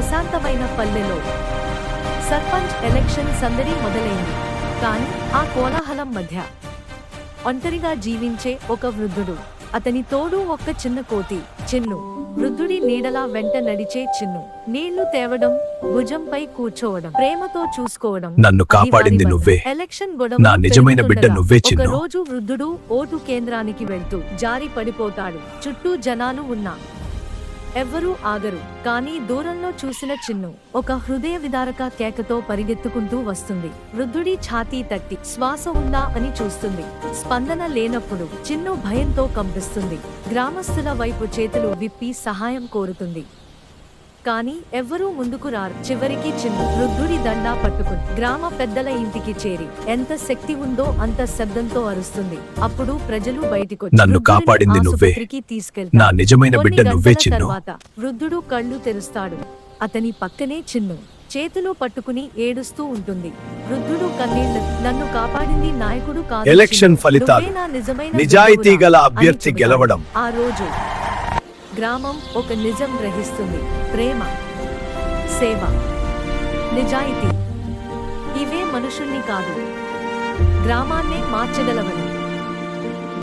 ప్రశాంతమైన పల్లెలో. సర్పంచ్ ఎలక్షన్ సందడి మొదలైంది. కానీ ఆ కోలాహలం మధ్య ఒంటరిగా జీవించే ఒక వృద్ధుడు అతని తోడు ఒక్క చిన్న కోతి చిన్ను. వృద్ధుడి నీడలా వెంట నడిచే చిన్ను. నీళ్ళు తేవడం భుజంపై కూర్చోవడం ప్రేమతో చూసుకోవడం. నన్ను కాపాడింది నువ్వే. ఎలక్షన్ గొడవ నా నిజమైన బిడ్డ నువ్వే చిన్ను. రోజు వృద్ధుడు ఓటు కేంద్రానికి వెళ్తూ జారి పడిపోతాడు. చుట్టూ జనాలు ఉన్నా ఎవ్వరూ ఆగరు కానీ దూరంలో చూసిన చిన్ను ఒక హృదయ విదారక కేకతో పరిగెత్తుకుంటూ వస్తుంది. వృద్ధుడి ఛాతీ తట్టి శ్వాస ఉందా అని చూస్తుంది. స్పందన లేనప్పుడు చిన్ను భయంతో కంపిస్తుంది. గ్రామస్తుల వైపు చేతులు విప్పి సహాయం కోరుతుంది. కానీ ఎవ్వరూ ముందుకు రారు చివరికి చిన్ను వృద్ధుడి దండా పట్టుకుని గ్రామ పెద్దల ఇంటికి చేరి ఎంత శక్తి ఉందో అంత శబ్దంతో అరుస్తుంది అప్పుడు ప్రజలు బయటికొచ్చి నన్ను కాపాడింది నువ్వే. నా నిజమైన బిడ్డ నువ్వే చిన్ను తర్వాత వృద్ధుడు కళ్ళు తెరుస్తాడు అతని పక్కనే చిన్ను చేతులు పట్టుకుని ఏడుస్తూ ఉంటుంది వృద్ధుడు కన్నీళ్ళు నన్ను కాపాడింది నాయకుడు కాదు ఎలక్షన్. ఫలితాలు. నిజాయితీ గల అభ్యర్థి. గెలవడం. ఆ రోజు గ్రామం ఒక నిజం గ్రహిస్తుంది. ప్రేమ సేవ నిజాయితీ. ఇవే మనుషుల్ని కాదు. గ్రామాన్నే మార్చగలవని.